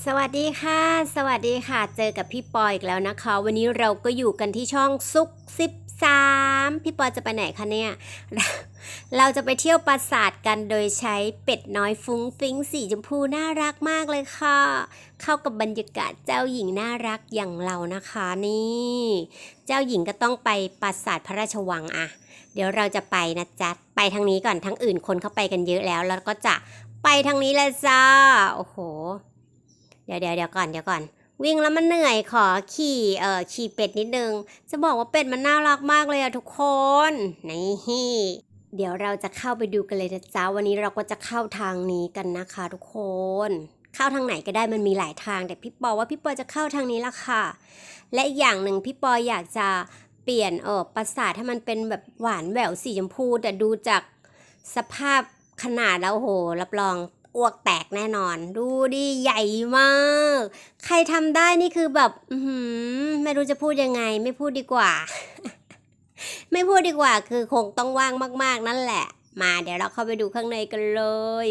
สวัสดีค่ะ สวัสดีค่ะ เจอกับพี่ปอยอีกแล้วนะคะ วันนี้เราก็อยู่กันที่ช่องซุก13พี่ปอยจะไปไหนคะเนี่ย เราจะไปเที่ยวปราสาทกันโดยใช้เป็ดน้อยฟุ้งฟิ้งสีชมพูน่ารักมากเลยค่ะ เข้ากับบรรยากาศเจ้าหญิงน่ารักอย่างเรานะคะนี่ เจ้าหญิงก็ต้องไปปราสาทพระราชวังอะเดี๋ยวเราจะไปนะจ๊ะไปทางนี้ก่อนทั้งอื่นคนเข้าไปกันเยอะแล้ว แล้วก็จะไปทางนี้เลยจ้าโอ้โห ดี๋ยวเดี๋ยวเดี๋ยวก่อนเดี๋ยวก่อนวิ่งแล้วมันเหนื่อยขอขี่เอ่อขี่เป็ดนิดนึง จะบอกว่าเป็ดมันน่ารักมากเลยอะทุกคนนี่เดี๋ยวเราจะเข้าไปดูกันเลยนะจ๊ะวันนี้เราก็จะเข้าทางนี้กันนะคะทุกคน เข้าทางไหนก็ได้มันมีหลายทาง แต่พี่ปอว่าพี่ปอจะเข้าทางนี้ละค่ะ และอีกอย่างหนึ่งพี่ปออยากจะเปลี่ยนเออประสาทให้มันเป็นแบบหวานแหววสีชมพูแต่ดูจากสภาพขนาดแล้วโอ้โหรับรอง อ้วกแตกแน่นอน ดูดิใหญ่มาก ใครทำได้นี่คือแบบอือหือไม่รู้จะพูดยังไง ไม่พูดดีกว่า ไม่พูดดีกว่า คือคงต้องว่างมาก ๆ นั่นแหละ มาเดี๋ยวเราเข้าไปดูข้างในกันเลย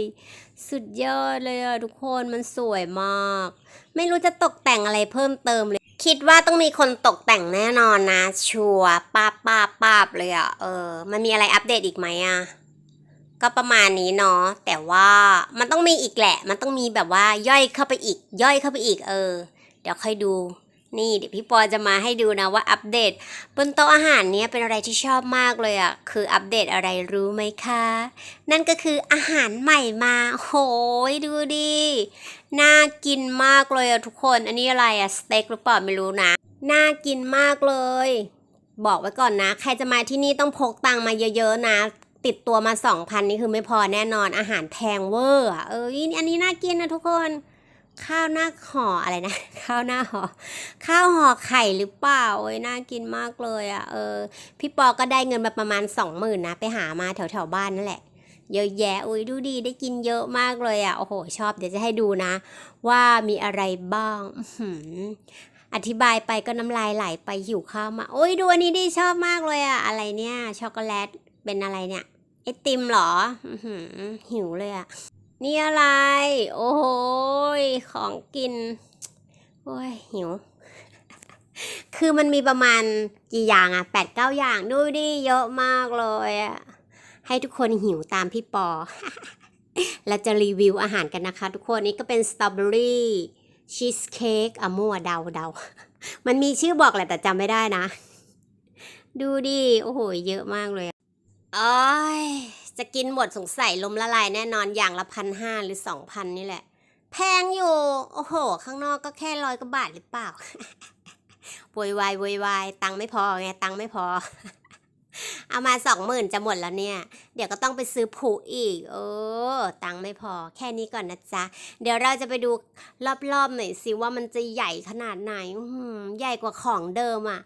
สุดยอดเลยอะทุกคนมันสวยมาก ไม่รู้จะตกแต่งอะไรเพิ่มเติมเลย คิดว่าต้องมีคนตกแต่งแน่นอนนะ ชัวร์ป้าบป้าบป้าบเลยอะเออ มันมีอะไรอัปเดตอีกไหมอะ ก็ประมาณนี้เนาะแต่ว่ามันต้องมีอีกแหละ มันต้องมีแบบว่าย่อยเข้าไปอีก ย่อยเข้าไปอีกเออ เดี๋ยวค่อยดูนี่เดี๋ยวพี่ปอจะมาให้ดูนะว่าอัปเดต บนโต๊ะอาหารเนี้ยเป็นอะไรที่ชอบมากเลยอะ่ะคืออัปเดตอะไรรู้ไหมคะ นั่นก็คืออาหารใหม่มาโหยดูดิน่ากินมากเลยอะทุกคน อันนี้อะไรอะสเต็กหรือเปล่าไม่รู้นะน่ากินมากเลย บอกไว้ก่อนนะ ใครจะมาที่นี่ต้องพกตังมาเยอะๆนะ ติดตัวมาสองพันนี่คือไม่พอแน่นอนอาหารแพงเวอร์เอออันนี้น่ากินนะทุกคน ข้าวหน้าห่ออะไรนะ ข้าวหน้าห่อข้าวห่อไข่หรือเปล่าโอ้ยน่ากินมากเลยอะ่ะเออ พี่ปอก็ได้เงินมาประมาณสองหมื่นนะไปหามาแถวแถวๆบ้านนั่นแหละเยอะแยะอุ้ยดูดีได้กินเยอะมากเลยอะ่ะโอ้โห ชอบเดี๋ยวจะให้ดูนะ ว่ามีอะไรบ้างอื้อหืออธิบายไปก็น้ำลายไหลไปหิวข้าวมา โอ้ยดูอันนี้ดิชอบมากเลยอะ่ะอะไรเนี่ย ช็อกโกแลตเป็นอะไรเนี่ย ไอติมเหรอหิวเลยอะนี่อะไร โอ้โหของกิน โอ้ย หิว คือมันมีประมาณกี่อย่างอะแปดเก้าอย่างดูดิเยอะมากเลยอะให้ทุกคนหิวตามพี่ปอ แล้วจะรีวิวอาหารกันนะคะ ทุกคนนี่ก็เป็นสตรอเบอรี่ชีสเค้กอะมั่วเดาเดามันมีชื่อบอกแหละแต่จำไม่ได้นะ ดูดิ โอ้โห เยอะมากเลย อะโอ้ยจะกินหมดสงสัยลมละลายแน่นอนอย่างละพันห้าหรือสองพันนี่แหละ แพงอยู่ โอ้โห ข้างนอกก็แค่ร้อยกว่าบาทหรือเปล่าโวยวายโวยวายตังไม่พอไงตังไม่พอ เอามาสองหมื่นจะหมดแล้วเนี่ย เดี๋ยวก็ต้องไปซื้อผูอีกเออตังไม่พอ แค่นี้ก่อนนะจ๊ะ เดี๋ยวเราจะไปดูรอบๆหน่อยสิว่ามันจะใหญ่ขนาดไหนใหญ่กว่าของเดิมอะ่ะ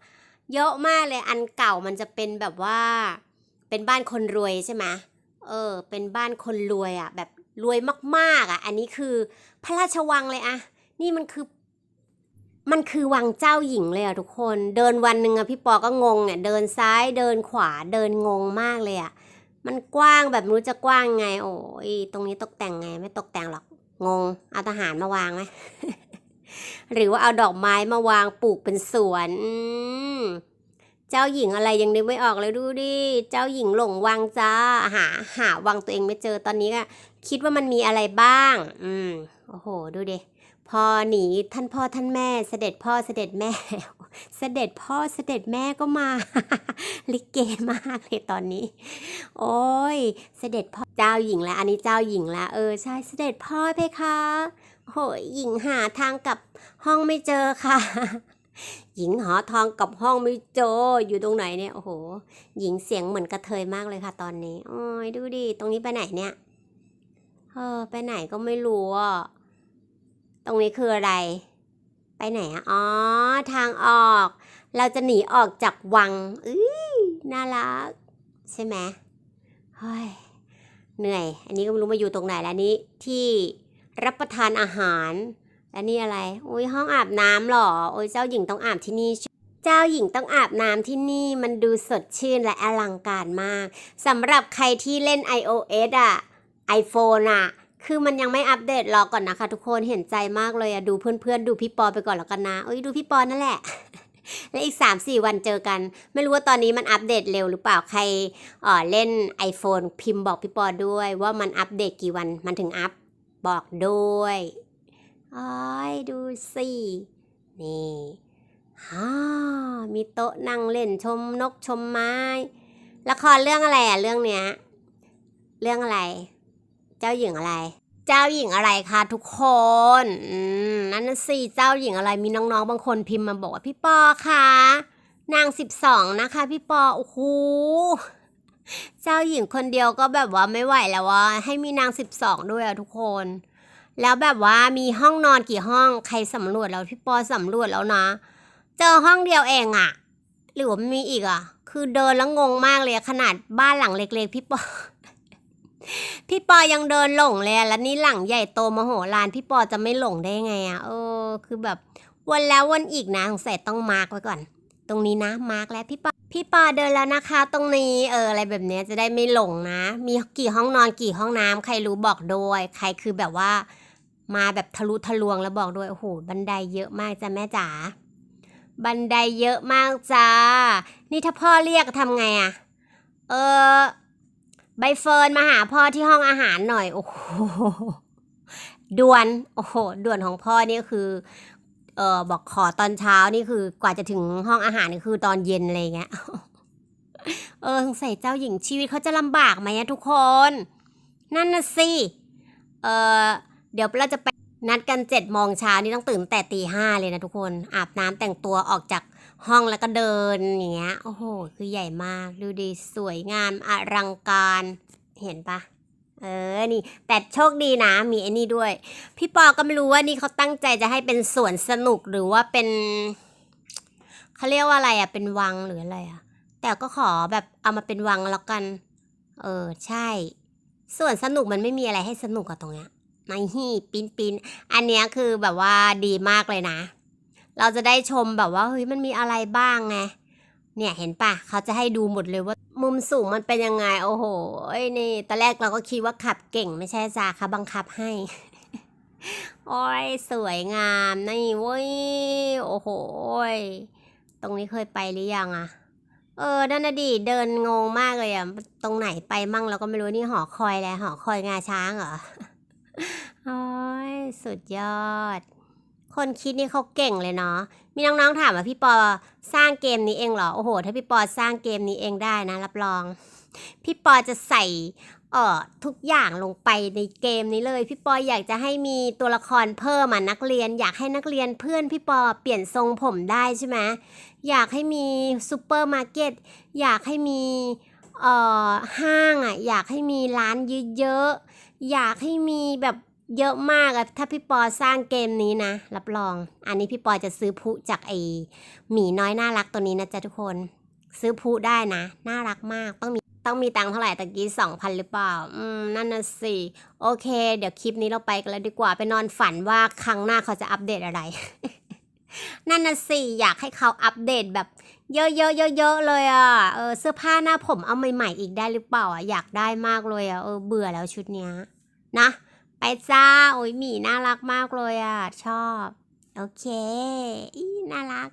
เยอะมากเลยอันเก่ามันจะเป็นแบบว่า เป็นบ้านคนรวยใช่ไหมเออ เป็นบ้านคนรวยอะ่ะ แบบรวยมากๆอะ่ะ อันนี้คือพระราชวังเลยอะนี่มันคือ มันคือวังเจ้าหญิงเลยอะทุกคน เดินวันหนึ่งอะพี่ปอก็งงเนี่ยเดินซ้ายเดินขวาเดินงงมากเลยอะมันกว้างแบบรู้จะกว้างไง โอ้ยตรงนี้ตกแต่งไง ไม่ตกแต่งหรอกงง เอาทหารมาวางไหมหรือว่าเอาดอกไม้มาวางปลูกเป็นสวนอืม จ้าหญิงอะไรยังนึกไม่ออกเลยดูดิ เจ้าหญิงหลงวังจ้า หา หาวังตัวเองไม่เจอตอนนี้ก็คิดว่ามันมีอะไรบ้าง อืม โอ้โห ดูดิพอหนีท่านพ่อท่านแม่ เสด็จพ่อเสด็จแม่ เสด็จพ่อเสด็จแม่ก็มา ลิเกมากเลยตอนนี้ โอ้ย เสด็จพ่อเจ้าหญิงแล้วอันนี้เจ้าหญิงแล้วเออใช่เสด็จพ่อเพคะโหยหญิงหาทางกลับห้องไม่เจอค่ะ หญิงหาทางกลับห้องไม่เจออยู่ตรงไหนเนี่ย โอ้โห หญิงเสียงเหมือนกระเทยมากเลยค่ะตอนนี้ โอ้ยดูดิ ตรงนี้ไปไหนเนี่ย เออ ไปไหนก็ไม่รู้อะ ตรงนี้คืออะไร ไปไหนอะอ๋อ ทางออก เราจะหนีออกจากวังอื้อน่ารัก ใช่ไหมเฮ้ย เหนื่อย อันนี้ก็ไม่รู้มาอยู่ตรงไหนแล้วนี้ที่รับประทานอาหาร และนี่อะไร อุ้ยห้องอาบน้ำหรอ โอ้ยเจ้าหญิงต้องอาบที่นี่ เจ้าหญิงต้องอาบน้ำที่นี่มันดูสดชื่นและอลังการมากสำหรับใครที่เล่น iOS อะ iPhone อะ คือมันยังไม่อัปเดตรอก่อนนะคะทุกคนเห็นใจมากเลยอะดูเพื่อนๆ ดูพี่ปอไปก่อนแล้วกันนะเอ้ยดูพี่ปอนั่นแหละแล้วอีก 3 4 วันเจอกัน ไม่รู้ว่าตอนนี้มันอัปเดตเร็วหรือเปล่าใครเอ่อเล่น iPhone พิมพ์บอกพี่ปอด้วย ว่ามันอัปเดตกี่วันมันถึงอัปบอกด้วย อ้ายดูสิ นี่ฮ่ามีโต๊ะนั่งเล่นชมนกชมไม้ ละครเรื่องอะไรอะเรื่องเนี้ย เรื่องอะไร เจ้าหญิงอะไร เจ้าหญิงอะไรคะทุกคนอืมนั่นน่ะสิเจ้าหญิงอะไรมีน้องๆ บางคนพิมพ์มาบอกว่าพี่ปอคะนางสิบสองนะคะ พี่ปอโอ้โหเจ้าหญิงคนเดียวก็แบบว่าไม่ไหวแล้วว่าให้มีนางสิบสองด้วยอะทุกคน แล้วแบบว่ามีห้องนอนกี่ห้องใครสำรวจแล้วพี่ปอสำรวจแล้วนะ เจอห้องเดียวเองอะหรือว่ามีอีกอะคือเดินแล้วงงมากเลยขนาดบ้านหลังเล็กๆพี่ปอ พี่ปอยังเดินหลงเลยแล้วนี่หลังใหญ่โตมโหฬารพี่ปอจะไม่หลงได้ไงอะเออ คือแบบวันแล้ววันอีกนะสงสัยต้องมาร์กไว้ก่อน ตรงนี้นะมาร์กแล้วพี่ปอพี่ปอเดินแล้วนะคะ ตรงนี้เอออะไรแบบนี้จะได้ไม่หลงนะ มีกี่ห้องนอนกี่ห้องน้ำใครรู้บอกโดย ใครคือแบบว่า มาแบบทะลุทะลวงแล้วบอกด้วยโอ้โหบันไดเยอะมากจ้ะแม่จ๋าบันไดเยอะมากจ้า นี่ถ้าพ่อเรียกทำไงอะเออใบเฟิร์นมาหาพ่อที่ห้องอาหารหน่อยโอ้โหด่วนโอ้โหด่วนของพ่อนี่คือเออบอกขอตอนเช้านี่คือกว่าจะถึงห้องอาหารนี่คือตอนเย็นอะไรเงี้ยเออสงสัยเจ้าหญิงชีวิตเขาจะลำบากไหมอะทุกคน นั่นน่ะสิเออ เดี๋ยวเราจะไปนัดกันเจ็ดโมงเช้านี่ต้องตื่นแต่ตีห้าเลยนะทุกคน อาบน้ำแต่งตัวออกจากห้องแล้วก็เดินอย่างเงี้ย โอ้โห คือใหญ่มาก ดูดีสวยงามอลังการ เห็นปะเออ นี่ แต่โชคดีนะ มีไอ้นี่ด้วย พี่ปอก็ไม่รู้ว่านี่เขาตั้งใจจะให้เป็นสวนสนุกหรือว่าเป็นเขาเรียกว่าอะไรอะ เป็นวังหรืออะไรอะ แต่ก็ขอแบบเอามาเป็นวังแล้วกัน เออ ใช่ ส่วนสนุกมันไม่มีอะไรให้สนุกอะตรงเนี้ย ในฮี่ปินปินอันเนี้ยคือแบบว่าดีมากเลยนะ เราจะได้ชมแบบว่าเฮ้ยมันมีอะไรบ้างไงเนี่ยเห็นปะเขาจะให้ดูหมดเลยว่า มุมสูงมันเป็นยังไง โอ้โหไอ้นี่ตอนแรกเราก็คิดว่าขับเก่งไม่ใช่จ้าเขาบังคับให้ โอ้ยสวยงามนี่เว้ยโอ้โหตรงนี้เคยไปหรือยังอะเออนั่นนะดิเดินงงมากเลยอะตรงไหนไปมั่งเราก็ไม่รู้นี่หอคอยแล้วหอคอยงาช้างเหรอ โอ้ยสุดยอด คนคิดนี่เขาเก่งเลยเนาะ มีน้องๆถามว่าพี่ปอสร้างเกมนี้เองเหรอ โอ้โห ถ้าพี่ปอสร้างเกมนี้เองได้นะ รับรอง พี่ปอจะใส่เอ่อทุกอย่างลงไปในเกมนี้เลย พี่ปออยากจะให้มีตัวละครเพิ่มอะนักเรียน อยากให้นักเรียนเพื่อนพี่ปอเปลี่ยนทรงผมได้ใช่ไหมอยากให้มีซูเปอร์มาร์เก็ตอยากให้มีเอ่อห้างอะอยากให้มีร้านเยอะๆ อยากให้มีแบบเยอะมากอะถ้าพี่ปอสร้างเกมนี้นะ รับรอง อันนี้พี่ปอจะซื้อพุจากไอหมีน้อยน่ารักตัวนี้นะจ๊ะทุกคน ซื้อพุได้นะ น่ารักมากต้องมีต้องมีตังค์เท่าไหร่ตะกี้สองพันหรือเปล่า อืม นั่นน่ะสิ โอเค เดี๋ยวคลิปนี้เราไปกันแล้วดีกว่า ไปนอนฝันว่าครั้งหน้าเขาจะอัปเดตอะไร นั่นน่ะสิ อยากให้เขาอัปเดตแบบ เยอะๆเยอะๆเลยอะ เออ เสื้อผ้าหน้าผมเอาใหม่ๆอีกได้หรือเปล่าอะ อยากได้มากเลยอะ เออ เบื่อแล้วชุดเนี้ย นะ ไปจ้า โอ้ยหมีน่ารักมากเลยอะ ชอบ โอเค อีน่ารัก